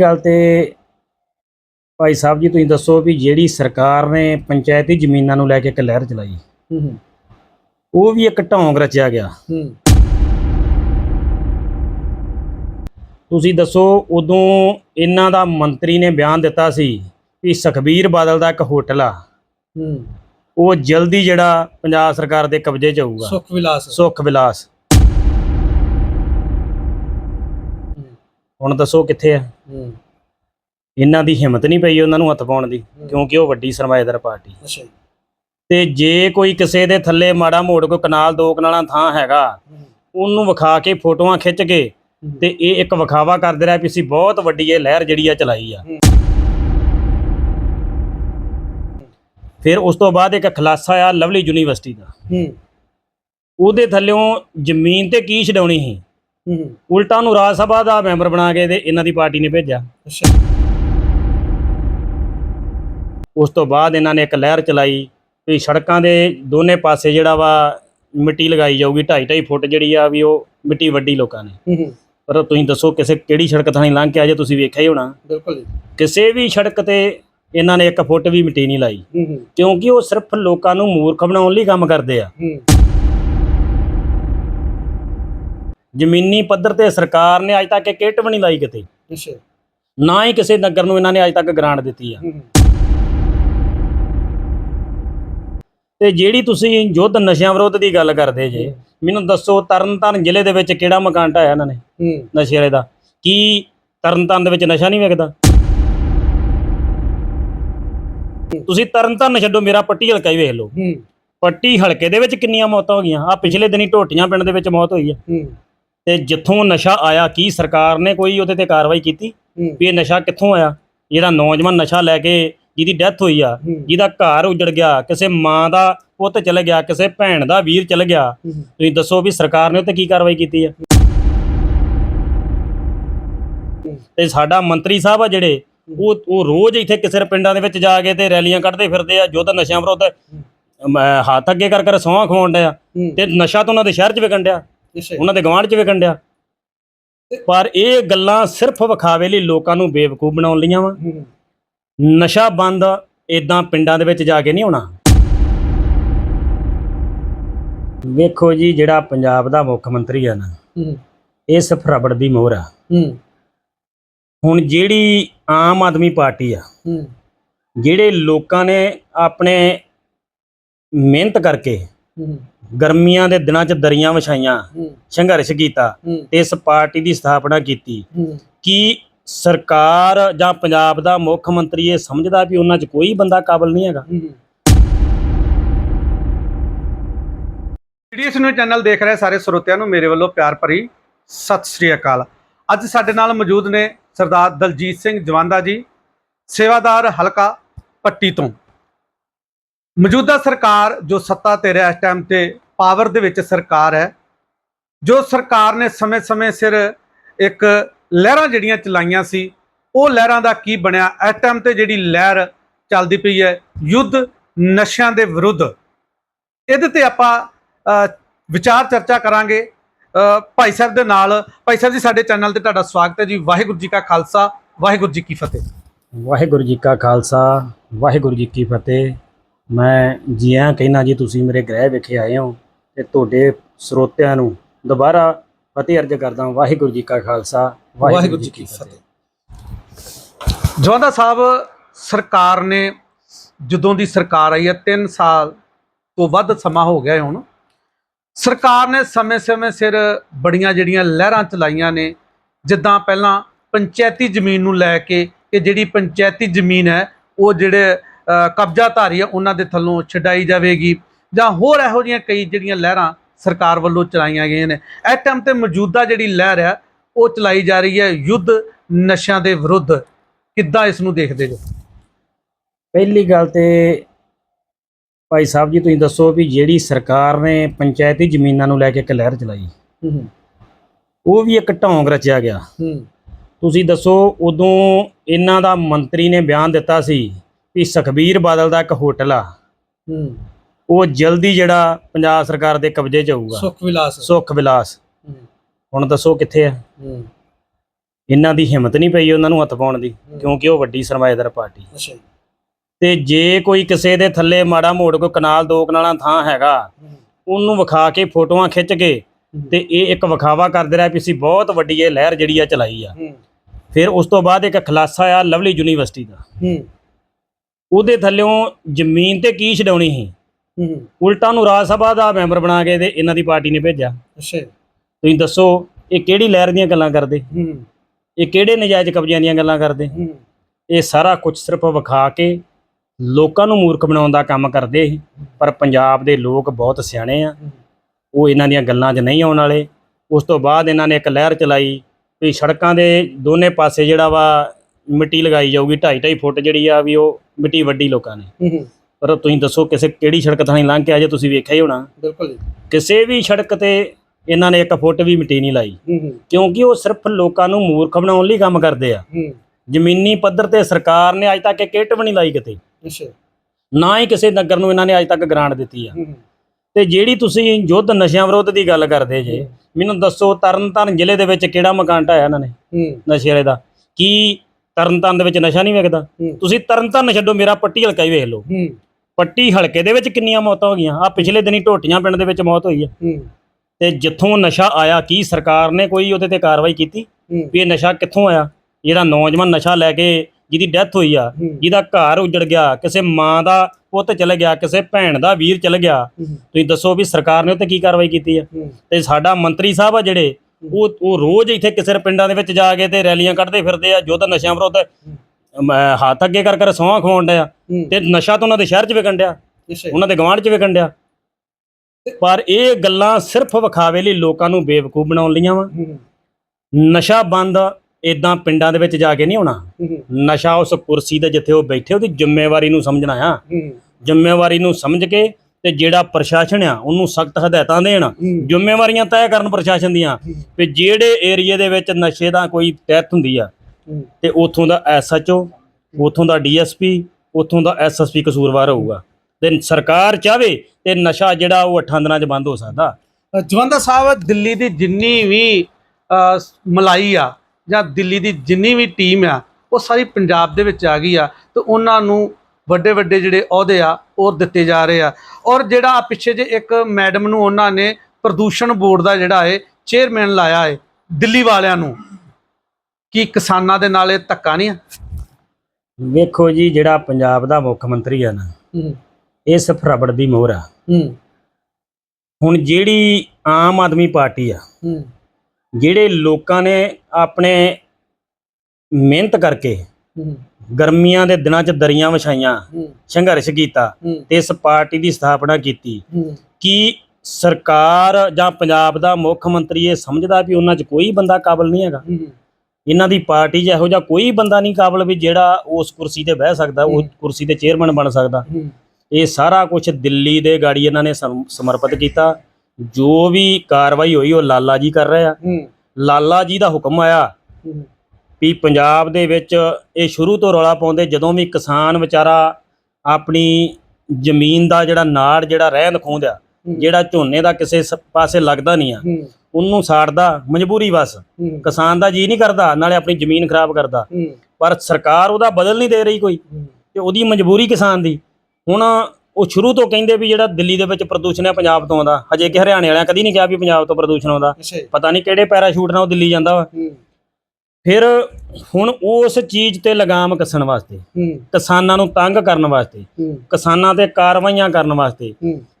ਗੱਲ ਤੇ ਭਾਈ ਸਾਹਿਬ ਜੀ ਤੁਸੀਂ ਦੱਸੋ ਵੀ ਜਿਹੜੀ ਸਰਕਾਰ ਨੇ ਪੰਚਾਇਤੀ ਜ਼ਮੀਨਾਂ ਨੂੰ ਲੈ ਕੇ ਇੱਕ ਲਹਿਰ ਚਲਾਈ ਹੂੰ ਉਹ ਵੀ ਇੱਕ ਢੌਂਗ ਰਚਿਆ ਗਿਆ। ਹੂੰ। ਤੁਸੀਂ ਦੱਸੋ ਉਦੋਂ ਇਹਨਾਂ ਦਾ ਮੰਤਰੀ ਨੇ ਬਿਆਨ ਦਿੱਤਾ ਸੀ ਵੀ ਸੁਖਬੀਰ ਬਾਦਲ ਦਾ ਇੱਕ ਹੋਟਲ ਆ। ਹੂੰ। ਉਹ ਜਲਦੀ ਜਿਹੜਾ ਪੰਜਾਬ ਸਰਕਾਰ ਦੇ ਕਬਜ਼ੇ 'ਚ ਆਊਗਾ। ਸੁਖ ਵਿਲਾਸ ਸੁਖ ਵਿਲਾਸ ਹੁਣ ਦੱਸੋ ਕਿੱਥੇ ਆ? ਹੂੰ। ਇਹਨਾਂ ਦੀ ਹਿੰਮਤ ਨਹੀਂ ਪਈ ਉਹਨਾਂ ਨੂੰ ਹੱਥ ਪਾਉਣ ਦੀ ਕਿਉਂਕਿ ਉਹ ਵੱਡੀ ਸਰਮਾਏਦਾਰ ਪਾਰਟੀ। ਅੱਛਾ। ਤੇ ਜੇ ਕੋਈ ਕਿਸੇ ਦੇ ਥੱਲੇ ਮਾੜਾ ਮੋੜ ਕੋਈ ਕਨਾਲ ਦੋ ਕਨਾਲਾਂ ਥਾਂ ਹੈਗਾ ਉਹਨੂੰ ਵਿਖਾ ਕੇ ਫੋਟੋਆਂ ਖਿੱਚ ਕੇ ਤੇ ਇਹ ਇੱਕ ਵਿਖਾਵਾ ਕਰਦੇ ਰਿਹਾ ਵੀ ਅਸੀਂ ਬਹੁਤ ਵੱਡੀ ਇਹ ਲਹਿਰ ਜਿਹੜੀ ਆ ਚਲਾਈ ਆ। ਫਿਰ ਉਸ ਤੋਂ ਬਾਅਦ ਇੱਕ ਖੁਲਾਸਾ ਆ ਲਵਲੀ ਯੂਨੀਵਰਸਿਟੀ ਦਾ। ਉਹਦੇ ਥੱਲਿਓਂ ਜ਼ਮੀਨ ਤੇ ਕੀ ਛਡਾਉਣੀ ਸੀ? ਉਲਟਾ ਨੂੰ ਰਾਜ ਸਭਾ ਦਾ ਮੈਂਬਰ ਬਣਾ ਕੇ ਤੇ ਇਹਨਾਂ ਦੀ ਪਾਰਟੀ ਨੇ ਭੇਜਿਆ। ਅੱਛਾ। ਉਸ ਤੋਂ ਬਾਅਦ ਇਹਨਾਂ ਨੇ ਇੱਕ ਲਹਿਰ ਚਲਾਈ ਵੀ ਸੜਕਾਂ ਦੇ ਦੋਨੇ ਪਾਸੇ ਜਿਹੜਾ ਵਾ ਮਿੱਟੀ ਲਗਾਈ ਜਾਊਗੀ 2.5 2.5 ਫੁੱਟ ਜਿਹੜੀ ਆ ਵੀ ਉਹ ਮਿੱਟੀ ਵੱਡੀ ਲੋਕਾਂ ਨੇ। ਪਰ ਤੁਸੀਂ ਦੱਸੋ ਕਿਸੇ ਕਿਹੜੀ ਸੜਕ ਥਾਣੀ ਲੰਘ ਕੇ ਆਜੇ ਤੁਸੀਂ ਵੇਖਿਆ ਹੀ ਹੋਣਾ। ਬਿਲਕੁਲ ਜੀ। ਕਿਸੇ ਵੀ ਸੜਕ ਤੇ ਇਹਨਾਂ ਨੇ ਇੱਕ ਫੁੱਟ ਵੀ ਮਿੱਟੀ ਨਹੀਂ ਲਾਈ। ਕਿਉਂਕਿ ਉਹ ਸਿਰਫ ਲੋਕਾਂ ਨੂੰ ਮੂਰਖ ਬਣਾਉਣ ਲਈ ਕੰਮ ਕਰਦੇ ਆ ਹੂੰ ਜ਼ਮੀਨੀ ਪੱਧਰ ਤੇ ਸਰਕਾਰ ਨੇ ਅੱਜ ਤੱਕ ਇੱਕ ਇੱਟ ਵੀ ਨਹੀਂ ਲਾਈ ਕਿਤੇ। ਅੱਛਾ। ਨਾ ਹੀ ਕਿਸੇ ਨਗਰ ਨੂੰ ਇਹਨਾਂ ਨੇ ਅੱਜ ਤੱਕ ਗ੍ਰਾਂਟ ਦਿੱਤੀ ਆ। ਤੇ ਜਿਹੜੀ ਤੁਸੀਂ ਯੁੱਧ ਨਸ਼ਿਆਂ ਵਿਰੁੱਧ ਦੀ ਗੱਲ ਕਰਦੇ ਜੇ ਮੈਨੂੰ ਦੱਸੋ ਤਰਨਤਾਰਨ ਜ਼ਿਲ੍ਹੇ ਦੇ ਵਿੱਚ ਕਿਹੜਾ ਮਕਾਨ ਢਾਇਆ ਇਹਨਾਂ ਨੇ? ਹੂੰ। ਨਸ਼ੇ ਵਾਲੇ ਦਾ। ਕੀ ਤਰਨਤਾਰਨ ਦੇ ਵਿੱਚ ਨਸ਼ਾ ਨਹੀਂ ਵਿਕਦਾ? ਤੁਸੀਂ ਤਰਨਤਾਰਨ ਛੱਡੋ ਮੇਰਾ ਪੱਟੀ ਹਲਕਾ ਹੀ ਵੇਖ ਲਓ। ਹੂੰ। ਪੱਟੀ ਹਲਕੇ ਦੇ ਵਿੱਚ ਕਿੰਨੀਆਂ ਮੌਤਾਂ ਹੋ ਗਈਆਂ। ਆ ਪਿਛਲੇ ਦਿਨੀ ਢੋਟੀਆਂ ਪਿੰਡ ਦੇ ਵਿੱਚ ਮੌਤ ਹੋਈ ਆ। ਹੂੰ। ਤੇ ਜਿੱਥੋਂ ਨਸ਼ਾ ਆਇਆ ਕੀ ਸਰਕਾਰ ਨੇ ਕੋਈ ਉਹਦੇ ਤੇ ਕਾਰਵਾਈ ਕੀਤੀ? ਵੀ ਇਹ ਨਸ਼ਾ ਕਿੱਥੋਂ ਆਇਆ? ਜਿਹੜਾ ਨੌਜਵਾਨ ਨਸ਼ਾ ਲੈ ਕੇ ਜਿਹਦੀ ਡੈਥ ਹੋਈ ਆ ਜਿਹਦਾ ਘਰ ਉਜੜ ਗਿਆ ਕਿਸੇ ਮਾਂ ਦਾ ਪੁੱਤ ਚਲੇ ਗਿਆ ਕਿਸੇ ਭੈਣ ਦਾ ਵੀਰ ਚਲੇ ਗਿਆ। ਤੁਸੀਂ ਦੱਸੋ ਵੀ ਸਰਕਾਰ ਨੇ ਉੱਤੇ ਕੀ ਕਾਰਵਾਈ ਕੀਤੀ ਆ? ਤੇ ਸਾਡਾ ਮੰਤਰੀ ਸਾਹਿਬ ਆ ਜਿਹੜੇ ਉਹ ਉਹ ਰੋਜ਼ ਇੱਥੇ ਕਿਸੇ ਪਿੰਡਾਂ ਦੇ ਵਿੱਚ ਜਾ ਕੇ ਤੇ ਰੈਲੀਆਂ ਕੱਢਦੇ ਫਿਰਦੇ ਆ ਯੁੱਧ ਨਸ਼ਿਆਂ ਵਿਰੁੱਧ ਹੱਥ ਅੱਗੇ ਕਰ ਕਰ ਸਹੁੰ ਖਵਾਉਣ ਡਿਆ। ਤੇ ਨਸ਼ਾ ਤਾਂ ਉਹਨਾਂ ਦੇ ਸ਼ਹਿਰ 'ਚ ਵਿਕਣ ਡਿਆ। ਅੱਛਾ ਉਹਨਾਂ ਦੇ ਗਵਾਂਢ 'ਚ ਵਿਕਣ ਡਿਆ। ਪਰ ਇਹ ਗੱਲਾਂ ਸਿਰਫ ਵਿਖਾਵੇ ਲਈ ਲੋਕਾਂ ਨੂੰ ਬੇਵਕੂਫ ਬਣਾਉਣ ਲਈਆਂ ਵਾ। ਹੂੰ। ਨਸ਼ਾ ਬੰਦ ਇਦਾਂ ਪਿੰਡਾਂ ਦੇ ਵਿੱਚ ਜਾ ਕੇ ਨਹੀਂ ਹੋਣਾ। ਵੇਖੋ ਜੀ ਜਿਹੜਾ ਪੰਜਾਬ ਦਾ ਮੁੱਖ ਮੰਤਰੀ ਆ ਨਾ ਹੂੰ। ਇਹ ਸਿਰਫ ਰਬੜ ਦੀ ਮੋਹਰ ਆ। ਹੂੰ। ਹੁਣ ਜਿਹੜੀ ਆਮ ਆਦਮੀ ਪਾਰਟੀ ਆ ਹੂੰ। ਜਿਹੜੇ ਲੋਕਾਂ ਨੇ ਆਪਣੇ ਮਿਹਨਤ ਕਰਕੇ ਹੂੰ। ਗਰਮੀਆਂ ਦੇ ਦਿਨਾਂ 'ਚ ਦਰੀਆਂ ਵਿਛਾਈਆਂ ਸੰਘਰਸ਼ ਕੀਤਾ ਤੇ ਇਸ ਪਾਰਟੀ ਦੀ ਸਥਾਪਨਾ ਕੀਤੀ। ਕਿ ਸਰਕਾਰ ਜਾਂ ਪੰਜਾਬ ਦਾ ਮੁੱਖ ਮੰਤਰੀ ਇਹ ਸਮਝਦਾ ਵੀ ਉਹਨਾਂ 'ਚ ਕੋਈ ਬੰਦਾ ਕਾਬਲ ਨਹੀਂ ਹੈਗਾ? ਪੀਡੀਐਸ ਨਿਊਜ਼ ਚੈਨਲ ਦੇਖ ਰਹੇ ਸਾਰੇ ਸਰੋਤਿਆਂ ਨੂੰ ਮੇਰੇ ਵੱਲੋਂ ਪਿਆਰ ਭਰੀ ਸਤਿ ਸ੍ਰੀ ਅਕਾਲ। ਅੱਜ ਸਾਡੇ ਨਾਲ ਮੌਜੂਦ ਨੇ ਸਰਦਾਰ ਦਲਜੀਤ ਸਿੰਘ ਜਵਾਂਦਾ ਜੀ ਸੇਵਾਦਾਰ ਹਲਕਾ ਪੱਟੀ ਤੋਂ। ਮੌਜੂਦਾ ਸਰਕਾਰ ਜੋ ਸੱਤਾ ਤੇ ਰਿਹਾ ਇਸ ਟਾਈਮ ਤੇ ਪਾਵਰ ਦੇ ਵਿੱਚ ਸਰਕਾਰ ਹੈ, ਜੋ ਸਰਕਾਰ ਨੇ ਸਮੇਂ-ਸਮੇਂ ਸਿਰ ਇੱਕ ਲਹਿਰਾਂ ਜਿਹੜੀਆਂ ਚਲਾਈਆਂ ਸੀ, ਉਹ ਲਹਿਰਾਂ ਦਾ ਕੀ ਬਣਿਆ? ਇਸ ਟਾਈਮ ਤੇ ਜਿਹੜੀ ਲਹਿਰ ਚੱਲਦੀ ਪਈ ਹੈ, ਯੁੱਧ ਨਸ਼ਿਆਂ ਦੇ ਵਿਰੁੱਧ। ਇਹਦੇ ਤੇ ਆਪਾਂ ਵਿਚਾਰ ਚਰਚਾ ਕਰਾਂਗੇ। ਭਾਈ ਸਾਹਿਬ ਦੇ ਨਾਲ, ਭਾਈ ਸਾਹਿਬ ਜੀ, ਸਾਡੇ ਚੈਨਲ ਤੇ ਤੁਹਾਡਾ ਸਵਾਗਤ ਹੈ ਜੀ। ਵਾਹਿਗੁਰੂ ਜੀ ਕਾ ਖਾਲਸਾ, ਵਾਹਿਗੁਰੂ ਜੀ ਕੀ ਫਤਿਹ। ਵਾਹਿਗੁਰੂ ਜੀ ਕਾ ਖਾਲਸਾ, ਵਾਹਿਗੁਰੂ ਜੀ ਕੀ ਫਤਿਹ। ਮੈਂ ਜੀ ਆਇਆਂ ਕਹਿਣਾ ਜੀ, ਤੁਸੀਂ ਮੇਰੇ ਗ੍ਰਹਿ ਵਿਖੇ ਆਏ ਹੋ ਤੇ ਤੁਹਾਡੇ ਸਰੋਤਿਆਂ ਨੂੰ ਦੁਬਾਰਾ ਫਤਿਹ ਅਰਜ ਕਰਦਾ ਵਾਹਿਗੁਰੂ ਜੀ ਕਾ ਖਾਲਸਾ, ਵਾਹਿਗੁਰੂ ਜੀ ਕੀ ਫਤਿਹ। ਜਵਾਦਾ ਸਾਹਿਬ, ਸਰਕਾਰ ਨੇ ਜਦੋਂ ਦੀ ਸਰਕਾਰ ਆਈ ਹੈ 3 ਸਾਲ ਤੋਂ ਵੱਧ ਸਮਾਂ ਹੋ ਗਿਆ ਹੁਣ। ਸਰਕਾਰ ਨੇ ਸਮੇਂ-ਸਮੇਂ ਸਿਰ ਬੜੀਆਂ ਜਿਹੜੀਆਂ ਲਹਿਰਾਂ ਚਲਾਈਆਂ ਨੇ, ਜਿੱਦਾਂ ਪਹਿਲਾਂ ਪੰਚਾਇਤੀ ਜ਼ਮੀਨ ਨੂੰ ਲੈ ਕੇ ਕਿ ਜਿਹੜੀ ਪੰਚਾਇਤੀ ਜ਼ਮੀਨ ਹੈ, ਉਹ ਜਿਹੜੇ ਕਬਜ਼ਾਧਾਰੀ ਆ ਉਹਨਾਂ ਦੇ ਥੱਲੋਂ ਛਡਾਈ ਜਾਵੇਗੀ ਜਾਂ ਹੋਰ ਇਹੋ ਜਿਹੀਆਂ ਕਈ ਜਿਹੜੀਆਂ ਲਹਿਰਾਂ ਸਰਕਾਰ ਵੱਲੋਂ ਚਲਾਈਆਂ ਗਈਆਂ ਨੇ। ਇਸ ਟਾਈਮ ਤੇ ਮੌਜੂਦਾ ਜਿਹੜੀ ਲਹਿਰ ਹੈ ਉਹ ਚਲਾਈ ਜਾ ਰਹੀ ਹੈ ਯੁੱਧ ਨਸ਼ਿਆਂ ਦੇ ਵਿਰੁੱਧ। ਕਿੱਦਾਂ ਇਸ ਨੂੰ ਦੇਖਦੇ ਜੋ? ਪਹਿਲੀ ਗੱਲ ਤੇ ਭਾਈ ਸਾਹਿਬ ਜੀ ਤੁਸੀਂ ਦੱਸੋ ਵੀ ਜਿਹੜੀ ਸਰਕਾਰ ਨੇ ਪੰਚਾਇਤੀ ਜ਼ਮੀਨਾਂ ਨੂੰ ਲੈ ਕੇ ਇੱਕ ਲਹਿਰ ਚਲਾਈ ਹੂੰ ਹੂੰ। ਉਹ ਵੀ ਇੱਕ ਢੌਂਗ ਰਚਿਆ ਗਿਆ। ਹੂੰ। ਤੁਸੀਂ ਦੱਸੋ ਉਦੋਂ ਇਹਨਾਂ ਦਾ ਮੰਤਰੀ ਨੇ ਬਿਆਨ ਦਿੱਤਾ ਸੀ ਵੀ ਸੁਖਬੀਰ ਬਾਦਲ ਦਾ ਇੱਕ ਹੋਟਲ ਆ। ਹੂੰ। ਉਹ ਜਲਦੀ ਜਿਹੜਾ ਪੰਜਾਬ ਸਰਕਾਰ ਦੇ ਕਬਜ਼ੇ 'ਚ ਆਊਗਾ। ਸੁਖ ਵਿਲਾਸ। ਸੁਖ ਵਿਲਾਸ। ਹੁਣ ਦੱਸੋ ਕਿੱਥੇ ਆ? ਹੂੰ। ਇਹਨਾਂ ਦੀ ਹਿੰਮਤ ਨਹੀਂ ਪਈ ਉਹਨਾਂ ਨੂੰ ਹੱਥ ਪਾਉਣ ਦੀ ਕਿਉਂਕਿ ਉਹ ਵੱਡੀ ਸਰਮਾਏਦਾਰ ਪਾਰਟੀ। ਅੱਛਾ ਤੇ ਜੇ ਕੋਈ ਕਿਸੇ ਦੇ ਥੱਲੇ ਮਾੜਾ ਮੋੜ ਕੋਈ ਕਨਾਲ ਦੋ ਕਨਾਲਾਂ ਥਾਂ ਹੈਗਾ ਉਹਨੂੰ ਵਿਖਾ ਕੇ ਫੋਟੋਆਂ ਖਿੱਚ ਕੇ ਤੇ ਇਹ ਇੱਕ ਵਿਖਾਵਾ ਕਰਦੇ ਰਿਹਾ ਵੀ ਅਸੀਂ ਬਹੁਤ ਵੱਡੀ ਇਹ ਲਹਿਰ ਜਿਹੜੀ ਆ ਚਲਾਈ ਆ। ਫਿਰ ਉਸ ਤੋਂ ਬਾਅਦ ਇੱਕ ਖਲਾਸਾ ਆ ਲਵਲੀ ਯੂਨੀਵਰਸਿਟੀ ਦਾ। ਹੂੰ। ਉਹਦੇ ਥੱਲਿਓਂ ਜ਼ਮੀਨ ਤੇ ਕੀ ਛਡਾਉਣੀ ਸੀ? ਹੂੰ। ਉਲਟਾ ਨੂੰ ਰਾਜ ਸਭਾ ਦਾ ਮੈਂਬਰ ਬਣਾ ਕੇ ਤੇ ਇਹਨਾਂ ਦੀ ਪਾਰਟੀ ਨੇ ਭੇਜਿਆ। ਅੱਛਾ ਤੁਸੀਂ ਦੱਸੋ ਇਹ ਕਿਹੜੀ ਲਹਿਰ ਦੀਆਂ ਗੱਲਾਂ ਕਰਦੇ? ਹੂੰ। ਇਹ ਕਿਹੜੇ ਨਜਾਇਜ਼ ਕਬਜ਼ਿਆਂ ਦੀਆਂ ਗੱਲਾਂ ਕਰਦੇ? ਹੂੰ। ਇਹ ਸਾਰਾ ਕੁਝ ਸਿਰਫ ਵਿਖਾ ਕੇ ਲੋਕਾਂ ਨੂੰ ਮੂਰਖ ਬਣਾਉਣ ਦਾ ਕੰਮ ਕਰਦੇ ਸੀ। ਪਰ ਪੰਜਾਬ ਦੇ ਲੋਕ ਬਹੁਤ ਸਿਆਣੇ ਆ। ਉਹ ਇਹਨਾਂ ਦੀਆਂ ਗੱਲਾਂ 'ਚ ਨਹੀਂ ਆਉਣ ਵਾਲੇ। ਉਸ ਤੋਂ ਬਾਅਦ ਇਹਨਾਂ ਨੇ ਇੱਕ ਲਹਿਰ ਚਲਾਈ ਵੀ ਸੜਕਾਂ ਦੇ ਦੋਨੇ ਪਾਸੇ ਜਿਹੜਾ ਵਾ ਮਿੱਟੀ ਲਗਾਈ ਜਾਊਗੀ 2.5 2.5 ਫੁੱਟ ਜਿਹੜੀ ਆ ਵੀ ਉਹ ਮਿੱਟੀ ਵੱਡੀ ਲੋਕਾਂ ਨੇ। ਹੂੰ ਪਰ ਤੁਸੀਂ ਦੱਸੋ ਕਿਸੇ ਕਿਹੜੀ ਸੜਕ ਥਾਣੀ ਲੰਘ ਕੇ ਅਜੇ ਤੁਸੀਂ ਵੇਖਿਆ ਹੀ ਹੋਣਾ। ਬਿਲਕੁਲ ਜੀ। ਕਿਸੇ ਵੀ ਸੜਕ ਤੇ ਇਹਨਾਂ ਨੇ ਇੱਕ ਫੁੱਟ ਵੀ ਮਿੱਟੀ ਨਹੀਂ ਲਾਈ। ਹੂੰ ਹੂੰ। ਕਿਉਂਕਿ ਉਹ ਸਿਰਫ ਲੋਕਾਂ ਨੂੰ ਮੂਰਖ ਬਣਾਉਣ ਲਈ ਕੰਮ ਕਰਦੇ ਆ। ਹੂੰ। ਜ਼ਮੀਨੀ ਪੱਧਰ ਤੇ ਸਰਕਾਰ ਨੇ ਅਜ ਤੱਕ ਇੱਕ ਇੱਟ ਵੀ ਨਹੀਂ ਲਾਈ ਕਿਤੇ। ਅੱਛਾ। ਨਾ ਹੀ ਕਿਸੇ ਨਗਰ ਨੂੰ ਇਹਨਾਂ ਨੇ ਅਜ ਤੱਕ ਗ੍ਰਾਂਟ ਦਿੱਤੀ ਆ। ਹੂੰ ਹੂੰ। ਤੇ ਜਿਹੜੀ ਤੁਸੀਂ ਯੁੱਧ ਨਸ਼ਿਆਂ ਵਿਰੁੱਧ ਦੀ ਗੱਲ ਕਰਦੇ ਜੇ ਮੈਨੂੰ ਦੱਸੋ ਤਰਨਤਾਰਨ ਜ਼ਿਲ੍ਹੇ ਦੇ ਵਿੱਚ ਕਿਹੜਾ ਮਕਾਨ ਢਾਇਆ ਇਹਨਾਂ ਨੇ? ਹੂੰ। ਨਸ਼ੇ ਵਾਲੇ ਦਾ। ਕੀ ਤਰਨਤਾਰਨ ਦੇ ਵਿੱਚ ਨਸ਼ਾ ਨਹੀਂ ਵਿਕਦਾ ਹੂੰ। ਤੁਸੀਂ ਤਰਨਤਾਰਨ ਛੱਡੋ ਮੇਰਾ ਪੱਟੀ ਹਲਕਾ ਹੀ ਵੇਖ ਲਓ। ਹੂੰ। ਪੱਟੀ ਹਲਕੇ ਦੇ ਵਿੱਚ ਕਿੰਨੀਆਂ ਮੌਤਾਂ ਹੋ ਗਈਆਂ? ਆ ਪਿਛਲੇ ਦਿਨੀ ਢੋਟੀਆਂ ਪਿੰਡ ਦੇ ਵਿੱਚ ਮੌਤ ਹੋਈ ਆ। ਹੂੰ। ਤੇ ਜਿੱਥੋਂ ਨਸ਼ਾ ਆਇਆ ਕੀ ਸਰਕਾਰ ਨੇ ਕੋਈ ਉਹਦੇ ਤੇ ਕਾਰਵਾਈ ਕੀਤੀ? ਹੂੰ। ਵੀ ਇਹ ਨਸ਼ਾ ਕਿੱਥੋਂ ਆਇਆ? ਜਿਹੜਾ ਨੌਜਵਾਨ ਨਸ਼ਾ ਲੈ ਕੇ ਜਿਹਦੀ ਡੈਥ ਹੋਈ ਆ ਹੂੰ। ਜਿਹਦਾ ਘਰ ਉਜੜ ਗਿਆ ਕਿਸੇ ਮਾਂ ਦਾ ਪੁੱਤ ਚਲੇ ਗਿਆ ਕਿਸੇ ਭੈਣ ਦਾ ਵੀਰ ਚਲੇ ਗਿਆ। ਹੂੰ। ਤੁਸੀਂ ਦੱਸੋ ਵੀ ਸਰਕਾਰ ਨੇ ਉੱਤੇ ਕੀ ਕਾਰਵਾਈ ਕੀਤੀ ਆ? ਹੂੰ। ਤੇ ਸਾਡਾ ਮੰਤਰੀ ਸਾਹਿਬ ਆ ਜਿਹੜੇ ਉਹ ਉਹ ਰੋਜ਼ ਇੱਥੇ ਕਿਸੇ ਪਿੰਡਾਂ ਦੇ ਵਿੱਚ ਜਾ ਕੇ ਤੇ ਰੈਲੀਆਂ ਕੱਢਦੇ ਫਿਰਦੇ ਆ ਜੋ ਤਾਂ ਨਸ਼ਿਆਂ ਵਿਰੁੱਧ ਅਮ, ਹੱਥ ਅੱਗੇ ਕਰ ਕਰ ਸਹੁੰ ਖਵਾਉਣ ਡਿਆ। ਤੇ ਨਸ਼ਾ ਤਾਂ ਉਹਨਾਂ ਦੇ ਸ਼ਹਿਰ 'ਚ ਵਿਕਣ ਡਿਆ ਅੱਛਾ ਜੀ। ਉਹਨਾਂ ਦੇ ਗਵਾਂਢ 'ਚ ਵਿਕਣ ਡਿਆ। ਪਰ ਇਹ ਗੱਲਾਂ ਸਿਰਫ ਵਿਖਾਵੇ ਲਈ ਲੋਕਾਂ ਨੂੰ ਬੇਵਕੂਫ ਬਣਾਉਣ ਲੀਆਂ ਵਾ। ਹੂੰ। ਨਸ਼ਾ ਬੰਦ ਇਦਾਂ ਪਿੰਡਾਂ ਦੇ ਵਿੱਚ ਜਾ ਕੇ ਨਹੀਂ ਹੋਣਾ। ਹੂੰ। ਨਸ਼ਾ ਉਸ ਕੁਰਸੀ ਤੇ ਜਿੱਥੇ ਉਹ ਬੈਠੇ ਉਹਦੀ ਜ਼ਿੰਮੇਵਾਰੀ ਨੂੰ ਸਮਝਣਾ ਆ। ਹੂੰ। ਜ਼ਿੰਮੇਵਾਰੀ ਨੂੰ ਸਮਝ ਕੇ ਤੇ ਜਿਹੜਾ ਪ੍ਰਸ਼ਾਸਨ ਆ ਉਹਨੂੰ ਸਖਤ ਹਦਾਇਤਾਂ ਦੇਣ। ਜ਼ਿੰਮੇਵਾਰੀਆਂ ਤੈਅ ਕਰਨ ਪ੍ਰਸ਼ਾਸਨ ਦੀਆਂ। ਵੀ ਜਿਹੜੇ ਏਰੀਏ ਦੇ ਵਿੱਚ ਨਸ਼ੇ ਦਾ ਕੋਈ ਤਹਿਤ ਹੁੰਦੀ ਆ ਤੇ ਉਥੋਂ ਦਾ ਐਸਐਚਓ ਉਥੋਂ ਦਾ ਡੀਐਸਪੀ ਉਥੋਂ ਦਾ ਐਸਐਸਪੀ ਕਸੂਰਵਾਰ ਹੋਊਗਾ। ਤੇ ਸਰਕਾਰ ਚਾਵੇ ਤੇ ਨਸ਼ਾ ਜਿਹੜਾ ਉਹ ਅੱਠਾਂ ਦਿਨਾਂ 'ਚ ਬੰਦ ਹੋ ਸਕਦਾ। ਜਵੰਦਾ ਸਾਹਿਬ ਦਿੱਲੀ ਦੀ ਜਿੰਨੀ ਵੀ ਮਲਾਈ ਆ ਜਾਂ ਦਿੱਲੀ ਦੀ ਜਿੰਨੀ ਵੀ ਟੀਮ ਆ ਉਹ ਸਾਰੀ ਪੰਜਾਬ ਦੇ ਵਿੱਚ ਆ ਗਈ ਆ ਤੇ ਉਹਨਾਂ ਨੂੰ ਵੱਡੇ ਵੱਡੇ ਜਿਹੜੇ ਅਹੁਦੇ ਆ ਉਹ ਦਿੱਤੇ ਜਾ ਰਹੇ ਆ। ਔਰ ਜਿਹੜਾ ਪਿੱਛੇ ਜੇ ਇੱਕ ਮੈਡਮ ਨੂੰ ਉਹਨਾਂ ਨੇ ਪ੍ਰਦੂਸ਼ਣ ਬੋਰਡ ਦਾ ਜਿਹੜਾ ਹੈ ਚੇਅਰਮੈਨ ਲਾਇਆ ਹੈ ਦਿੱਲੀ ਵਾਲਿਆਂ ਨੂੰ ਕੀ ਕਿਸਾਨਾਂ ਦੇ ਨਾਲ ਇਹ ਧੱਕਾ ਨਹੀਂ ਆ? ਵੇਖੋ ਜੀ ਜਿਹੜਾ ਪੰਜਾਬ ਦਾ ਮੁੱਖ ਮੰਤਰੀ ਆ ਨਾ ਇਹ ਸਿਰਫ ਰਬੜ ਦੀ ਮੋਹਰ ਆ। ਹੁਣ ਜਿਹੜੀ ਆਮ ਆਦਮੀ ਪਾਰਟੀ ਆ ਜਿਹੜੇ ਲੋਕਾਂ ਨੇ ਆਪਣੇ ਮਿਹਨਤ ਕਰਕੇ ਗਰਮੀਆਂ ਦੇ ਦਿਨਾਂ 'ਚ ਦਰੀਆਂ ਵਿਛਾਈਆਂ ਸੰਘਰਸ਼ ਕੀਤਾ ਤੇ ਇਸ ਪਾਰਟੀ ਦੀ ਸਥਾਪਨਾ ਕੀਤੀ। ਕਿ ਸਰਕਾਰ ਜਾਂ ਪੰਜਾਬ ਦਾ ਮੁੱਖ ਮੰਤਰੀ ਇਹ ਸਮਝਦਾ ਵੀ ਉਹਨਾਂ 'ਚ ਕੋਈ ਬੰਦਾ ਕਾਬਲ ਨਹੀਂ ਹੈਗਾ? ਇਹਨਾਂ ਦੀ ਪਾਰਟੀ 'ਚ ਇਹੋ ਜਿਹਾ ਕੋਈ ਬੰਦਾ ਨਹੀਂ ਕਾਬਲ ਵੀ ਜਿਹੜਾ ਉਸ ਕੁਰਸੀ ਤੇ ਬਹਿ ਸਕਦਾ ਉਹ। ਕੁਰਸੀ ਤੇ ਚੇਅਰਮੈਨ ਬਣ ਸਕਦਾ। ਇਹ ਸਾਰਾ ਕੁਝ ਦਿੱਲੀ ਦੇ ਗਾੜੀ ਇਹਨਾਂ ਨੇ ਸਮ- ਸਮਰਪਿਤ ਕੀਤਾ। ਜੋ ਵੀ ਕਾਰਵਾਈ ਹੋਈ ਉਹ ਲਾਲਾ ਜੀ ਕਰ ਰਹੇ ਆ। ਲਾਲਾ ਜੀ ਦਾ ਹੁਕਮ ਆਇਆ। ਵੀ ਪੰਜਾਬ ਦੇ ਵਿੱਚ ਇਹ ਸ਼ੁਰੂ ਤੋਂ ਰੌਲਾ ਪਾਉਂਦੇ ਜਦੋਂ ਵੀ ਕਿਸਾਨ ਵਿਚਾਰਾ ਆਪਣੀ ਜ਼ਮੀਨ ਦਾ ਜਿਹੜਾ ਨਾੜ ਜਿਹੜਾ ਰਹਿੰਦ ਆ ਹੂੰ। ਜਿਹੜਾ ਝੋਨੇ ਦਾ ਕਿਸੇ ਪਾਸੇ ਲੱਗਦਾ ਨਹੀਂ ਆ ਉਹਨੂੰ ਸਾੜਦਾ ਮਜਬੂਰੀ ਬਸ। ਹੂੰ। ਕਿਸਾਨ ਦਾ ਜੀ ਨਹੀਂ ਕਰਦਾ ਨਾਲੇ ਆਪਣੀ ਜ਼ਮੀਨ ਖਰਾਬ ਕਰਦਾ। ਪਰ ਸਰਕਾਰ ਉਹਦਾ ਬਦਲ ਨਹੀਂ ਦੇ ਰਹੀ ਕੋਈ। ਤੇ ਉਹਦੀ ਮਜਬੂਰੀ ਕਿਸਾਨ ਦੀ। ਹੁਣ ਉਹ ਸ਼ੁਰੂ ਤੋਂ ਕਹਿੰਦੇ ਵੀ ਜਿਹੜਾ ਦਿੱਲੀ ਦੇ ਵਿੱਚ ਪ੍ਰਦੂਸ਼ਣ ਹੈ ਪੰਜਾਬ ਤੋਂ ਆਉਂਦਾ ਹਜੇ ਕਿ ਹਰਿਆਣੇ ਵਾਲਿਆਂ ਕਦੀ ਨਹੀਂ ਕਿਹਾ ਵੀ ਪੰਜਾਬ ਤੋਂ ਪ੍ਰਦੂਸ਼ਣ ਆਉਂਦਾ। ਪਤਾ ਨਹੀਂ ਕਿਹੜੇ ਪੈਰਾਸ਼ੂਟ ਨਾਲ ਉਹ ਦਿੱਲੀ ਜਾਂਦਾ ਵਾ। ਫਿਰ ਹੁਣ ਉਸ ਚੀਜ਼ ਤੇ ਲਗਾਮ ਕੱਸਣ ਵਾਸਤੇ ਕਿਸਾਨਾਂ ਨੂੰ ਤੰਗ ਕਰਨ ਵਾਸਤੇ ਕਿਸਾਨਾਂ ਤੇ ਕਾਰਵਾਈਆਂ ਕਰਨ ਵਾਸਤੇ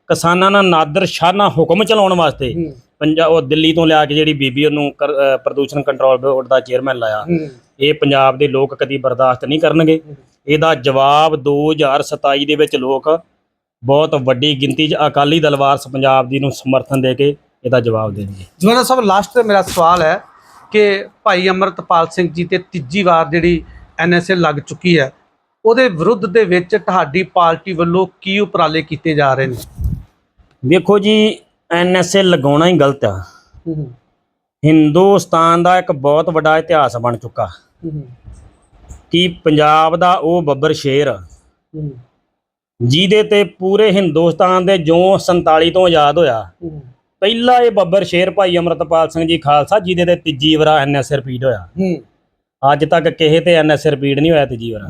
ਕਿਸਾਨਾਂ ਨਾਲ ਨਾਦਰ ਸ਼ਾਨਾ ਹੁਕਮ ਚਲਾਉਣ ਵਾਸਤੇ ਪੰਜਾਬ ਉਹ ਦਿੱਲੀ ਤੋਂ ਲਿਆ ਕੇ ਜਿਹੜੀ ਬੀਬੀ ਉਹਨੂੰ ਪ੍ਰਦੂਸ਼ਣ ਕੰਟਰੋਲ ਬੋਰਡ ਦਾ ਚੇਅਰਮੈਨ ਲਾਇਆ ਇਹ ਪੰਜਾਬ ਦੇ ਲੋਕ ਕਦੀ ਬਰਦਾਸ਼ਤ ਨਹੀਂ ਕਰਨਗੇ। ਇਹਦਾ ਜਵਾਬ 2027 ਦੇ ਵਿੱਚ ਲੋਕ ਬਹੁਤ ਵੱਡੀ ਗਿਣਤੀ 'ਚ ਅਕਾਲੀ ਦਲ ਵਾਰਸ ਪੰਜਾਬ ਦੀ ਨੂੰ ਸਮਰਥਨ ਦੇ ਕੇ ਇਹਦਾ ਜਵਾਬ ਦੇਣਗੇ। ਜਵਾਨਾ ਸਾਹਿਬ ਲਾਸਟ ਤੇ ਮੇਰਾ ਸਵਾਲ ਹੈ ਕਿ ਭਾਈ ਅਮਰਤਪਾਲ ਸਿੰਘ ਜੀ ਤੇ ਤੀਜੀ ਵਾਰ ਜਿਹੜੀ ਐਨਐਸਏ ਲੱਗ ਚੁੱਕੀ ਹੈ ਉਹਦੇ ਵਿਰੁੱਧ ਦੇ ਵਿੱਚ ਤੁਹਾਡੀ ਪਾਰਟੀ ਵੱਲੋਂ ਕੀ ਉਪਰਾਲੇ ਕੀਤੇ ਜਾ ਰਹੇ ਨੇ? ਵੇਖੋ ਜੀ ਐਨਐਸਏ ਲਗਾਉਣਾ ਹੀ ਗਲਤ ਆ। ਹਿੰਦੁਸਤਾਨ ਦਾ ਇੱਕ ਬਹੁਤ ਵੱਡਾ ਇਤਿਹਾਸ ਬਣ ਚੁੱਕਾ। ਕਿ ਪੰਜਾਬ ਦਾ ਉਹ ਬੱਬਰ ਸ਼ੇਰ ਜਿਹਦੇ ਤੇ ਪੂਰੇ ਹਿੰਦੁਸਤਾਨ ਦੇ ਜੋ 47 ਤੋਂ ਆਜ਼ਾਦ ਹੋਇਆ। ਪਹਿਲਾ ਇਹ ਬੱਬਰ ਸ਼ੇਰ ਭਾਈ ਅਮਰਤਪਾਲ ਸਿੰਘ ਜੀ ਖਾਲਸਾ ਜਿਹਦੇ ਤੇ ਤੀਜੀ ਵਾਰ ਐਨਐਸਏ ਰਿਪੀਟ ਹੋਇਆ। ਹੂੰ। ਅੱਜ ਤੱਕ ਕਿਸੇ ਤੇ ਐਨਐਸ ਰਿਪੀਟ ਨਹੀਂ ਹੋਇਆ ਤੀਜੀ ਵਾਰ।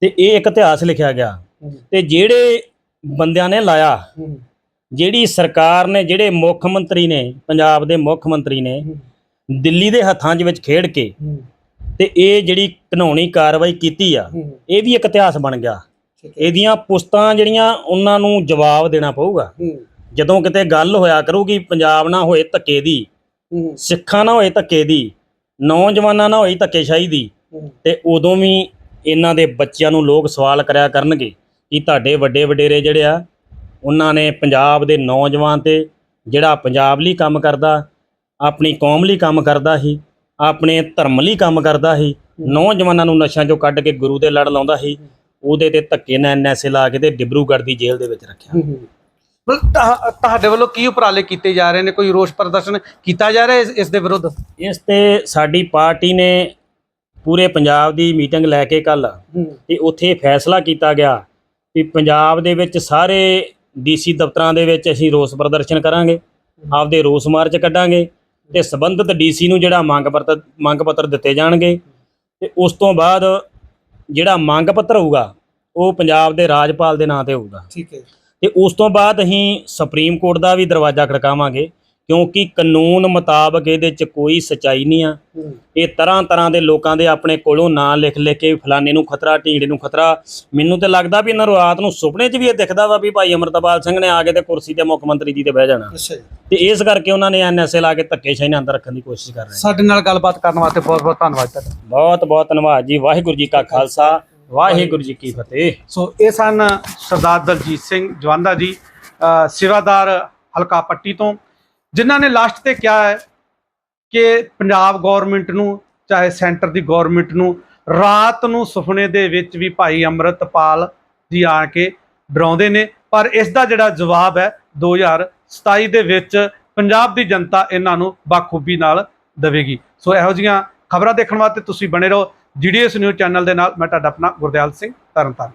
ਤੇ ਇਹ ਇੱਕ ਇਤਿਹਾਸ ਲਿਖਿਆ ਗਿਆ। ਤੇ ਜਿਹੜੇ ਬੰਦਿਆਂ ਨੇ ਲਾਇਆ ਜਿਹੜੀ ਸਰਕਾਰ ਨੇ ਜਿਹੜੇ ਮੁੱਖ ਮੰਤਰੀ ਨੇ ਪੰਜਾਬ ਦੇ ਮੁੱਖ ਮੰਤਰੀ ਨੇ ਦਿੱਲੀ ਦੇ ਹੱਥਾਂ 'ਚ ਵਿੱਚ ਖੇਡ ਕੇ ਤੇ ਇਹ ਜਿਹੜੀ ਕਾਨੂੰਨੀ ਕਾਰਵਾਈ ਕੀਤੀ ਆ ਇਹ ਵੀ ਇੱਕ ਇਤਿਹਾਸ ਬਣ ਗਿਆ। ਇਹਦੀਆਂ ਪੁਸਤਾਂ ਜਿਹੜੀਆਂ ਉਹਨਾਂ ਨੂੰ ਜਵਾਬ ਦੇਣਾ ਪਊਗਾ। ਜਦੋਂ ਕਿਤੇ ਗੱਲ ਹੋਇਆ ਕਰੂਗੀ ਪੰਜਾਬ ਨਾ ਹੋਏ ਧੱਕੇ ਦੀ ਸਿੱਖਾਂ ਨਾ ਹੋਏ ਧੱਕੇ ਦੀ ਨੌਜਵਾਨਾਂ ਨਾ ਹੋਈ ਧੱਕੇਸ਼ਾਹੀ ਦੀ ਤੇ ਉਦੋਂ ਵੀ ਇਹਨਾਂ ਦੇ ਬੱਚਿਆਂ ਨੂੰ ਲੋਕ ਸਵਾਲ ਕਰਿਆ ਕਰਨਗੇ ਕਿ ਤੁਹਾਡੇ ਵੱਡੇ ਵਡੇਰੇ ਜਿਹੜੇ ਆ ਉਹਨਾਂ ਨੇ ਪੰਜਾਬ ਦੇ ਨੌਜਵਾਨ ਤੇ ਜਿਹੜਾ ਪੰਜਾਬ ਲਈ ਕੰਮ ਕਰਦਾ ਆਪਣੀ ਕੌਮ ਲਈ ਕੰਮ ਕਰਦਾ ਸੀ ਆਪਣੇ ਧਰਮ ਲਈ ਕੰਮ ਕਰਦਾ ਸੀ ਨੌਜਵਾਨਾਂ ਨੂੰ ਨਸ਼ਿਆਂ ਚੋਂ ਕੱਢ ਕੇ ਗੁਰੂ ਦੇ ਲੜ ਲਾਉਂਦਾ ਸੀ ਉਹਦੇ ਤੇ ਧੱਕੇ ਨਾਲ ਐਨਐਸਏ ਲਾ ਕੇ ਤੇ ਡਿਬਰੂਗੜ੍ਹ ਦੀ ਜੇਲ੍ਹ ਦੇ ਵਿੱਚ ਰੱਖਿਆ। ਮਤਲਬ ਤੁਹਾ- ਤੁਹਾਡੇ ਵੱਲੋਂ ਕੀ ਉਪਰਾਲੇ ਕੀਤੇ ਜਾ ਰਹੇ ਨੇ? ਕੋਈ ਰੋਸ ਪ੍ਰਦਰਸ਼ਨ ਕੀਤਾ ਜਾ ਰਿਹਾ ਇਸ ਇਸ ਦੇ ਵਿਰੁੱਧ? ਇਸ ਤੇ ਸਾਡੀ ਪਾਰਟੀ ਨੇ ਪੂਰੇ ਪੰਜਾਬ ਦੀ ਮੀਟਿੰਗ ਲੈ ਕੇ ਕੱਲ ਤੇ ਉੱਥੇ ਫੈਸਲਾ ਕੀਤਾ ਗਿਆ ਕਿ ਪੰਜਾਬ ਦੇ ਵਿੱਚ ਸਾਰੇ ਡੀਸੀ ਦਫ਼ਤਰਾਂ ਦੇ ਵਿੱਚ ਅਸੀਂ ਰੋਸ ਪ੍ਰਦਰਸ਼ਨ ਕਰਾਂਗੇ ਆਪਦੇ ਰੋਸ ਮਾਰਚ ਕੱਢਾਂਗੇ ਤੇ ਸਬੰਧਤ ਡੀਸੀ ਨੂੰ ਜਿਹੜਾ ਮੰਗ ਪੱਤਰ ਮੰਗ ਪੱਤਰ ਦਿੱਤੇ ਜਾਣਗੇ ਤੇ ਉਸ ਤੋਂ ਬਾਅਦ ਜਿਹੜਾ ਮੰਗ ਪੱਤਰ ਹੋਊਗਾ ਉਹ ਪੰਜਾਬ ਦੇ ਰਾਜਪਾਲ ਦੇ ਨਾਂ ਤੇ ਹੋਊਗਾ। ਠੀਕ ਹੈ। ਤੇ ਉਸ ਤੋਂ ਬਾਅਦ ਅਸੀਂ ਸੁਪਰੀਮ ਕੋਰਟ ਦਾ ਵੀ ਦਰਵਾਜ਼ਾ ਖੜਕਾਵਾਂਗੇ ਕਿਉਂਕਿ ਕਾਨੂੰਨ ਮੁਤਾਬਕ ਇਹਦੇ 'ਚ ਕੋਈ ਸਚਾਈ ਨਹੀਂ ਆ। ਇਹ ਤਰ੍ਹਾਂ ਤਰ੍ਹਾਂ ਦੇ ਲੋਕਾਂ ਦੇ ਆਪਣੇ ਕੋਲੋਂ ਨਾਂ ਲਿਖ ਲਿਖ ਕੇ ਫਲਾਣੇ ਨੂੰ ਖਤਰਾ ਢੀਂਡੇ ਨੂੰ ਖਤਰਾ। ਮੈਨੂੰ ਤੇ ਲੱਗਦਾ ਵੀ ਇਹਨਾਂ ਨੂੰ ਰਾਤ ਨੂੰ ਸੁਪਨੇ 'ਚ ਵੀ ਇਹ ਦਿਖਦਾ ਵਾ ਵੀ ਭਾਈ ਅਮਰਤਪਾਲ ਸਿੰਘ ਨੇ ਆ ਕੇ ਤੇ ਕੁਰਸੀ ਤੇ ਮੁੱਖ ਮੰਤਰੀ ਜੀ ਤੇ ਬਹਿ ਜਾਣਾ। ਤੇ ਇਸ ਕਰਕੇ ਉਹਨਾਂ ਨੇ ਐਨਐਸਏ ਲਾ ਕੇ ਧੱਕੇਸ਼ਾਹੀ ਨਾਲ ਅੰਦਰ ਰੱਖਣ ਦੀ ਕੋਸ਼ਿਸ਼ ਕਰ ਰਹੇ ਸਾਡੇ ਨਾਲ ਗੱਲਬਾਤ ਕਰਨ ਵਾਸਤੇ ਬਹੁਤ ਬਹੁਤ ਧੰਨਵਾਦ ਤੁਹਾਡਾ। ਬਹੁਤ ਬਹੁਤ ਧੰਨਵਾਦ ਜੀ ਵਾਹਿਗੁਰੂ ਜੀ ਕਾ ਖਾਲਸਾ। ਵਾਹਿਗੁਰੂ ਜੀ ਕੀ ਫਤਿਹ। ਸੋ ਇਹ ਸਨ ਸਰਦਾਰ ਦਲਜੀਤ ਸਿੰਘ ਜਵਾਂਦਾ ਜੀ ਸੇਵਾਦਾਰ ਹਲਕਾ ਪੱਟੀ ਤੋਂ ਜਿਨ੍ਹਾਂ ਨੇ ਲਾਸਟ ਤੇ ਕਿਹਾ ਹੈ ਕਿ ਪੰਜਾਬ ਗਵਰਨਮੈਂਟ ਨੂੰ ਚਾਹੇ ਸੈਂਟਰ ਦੀ ਗਵਰਨਮੈਂਟ ਨੂੰ ਰਾਤ ਨੂੰ ਸੁਪਨੇ ਦੇ ਵਿੱਚ ਵੀ ਭਾਈ ਅੰਮ੍ਰਿਤਪਾਲ ਜੀ ਆ ਕੇ ਡਰਾਉਂਦੇ ਨੇ। ਪਰ ਇਸ ਦਾ ਜਿਹੜਾ ਜਵਾਬ ਹੈ 2027 ਦੇ ਵਿੱਚ ਪੰਜਾਬ ਦੀ ਜਨਤਾ ਇਹਨਾਂ ਨੂੰ ਬਾਖੂਬੀ ਨਾਲ ਦੇਵੇਗੀ। ਸੋ ਇਹੋ ਜੀਆਂ ਖਬਰਾਂ ਦੇਖਣ ਵਾਸਤੇ ਤੁਸੀਂ ਬਣੇ ਰਹੋ। ਜੀਡੀਐਸ ਨਿਊਜ਼ ਚੈਨਲ ਦੇ ਨਾਲ ਮੈਂ ਤੁਹਾਡਾ ਆਪਣਾ ਗੁਰਦਿਆਲ ਸਿੰਘ ਤਰਨਤਾਰਨ।